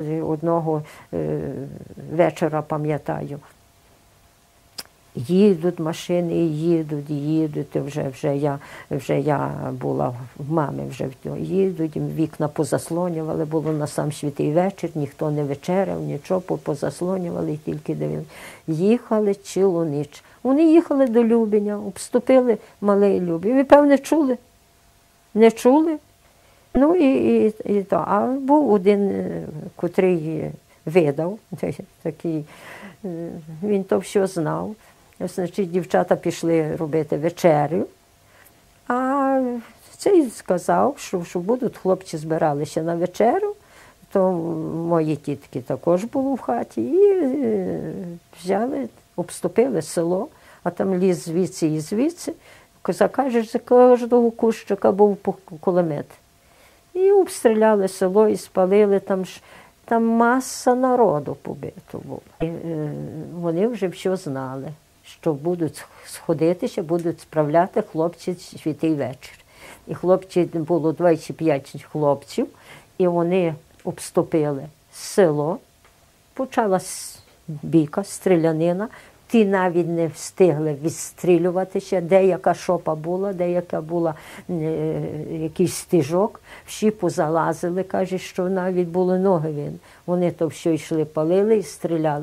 Одного е, вечора пам'ятаю. Їдуть машини, їдуть, їдуть. Вже, вже, я, вже я була в мами, вже їдуть, вікна позаслонювали, було на сам святий вечір, ніхто не вечеряв, нічого, позаслонювали тільки дивилися. Їхали цілу ніч. Вони їхали до Любеня, обступили малий Любень. Ви, певне, чули? Не чули? Ну і, і, і то. А був один, е, котрий видав, такий, е, він то все знав. Значить, дівчата пішли робити вечерю, а цей сказав, що, що будуть хлопці збиралися на вечерю, то мої тітки також були в хаті, і е, взяли, обступили село, а там ліс звідси і звідси. Закажеш, за кожного кущика був кулемет. І обстріляли село і спалили там ж. Там маса народу побито була. І, е, вони вже все знали, що будуть сходитися, будуть справляти хлопці святий вечір. І хлопці було 25 хлопців, і вони обступили село. Почалась бійка, стрілянина. Ті навіть не встигли відстрілюватися, деяка шопа була, деяка була е, якийсь стежок, всі позалазили, каже, що навіть були ноги він. Вони то все йшли, палили і стріляли.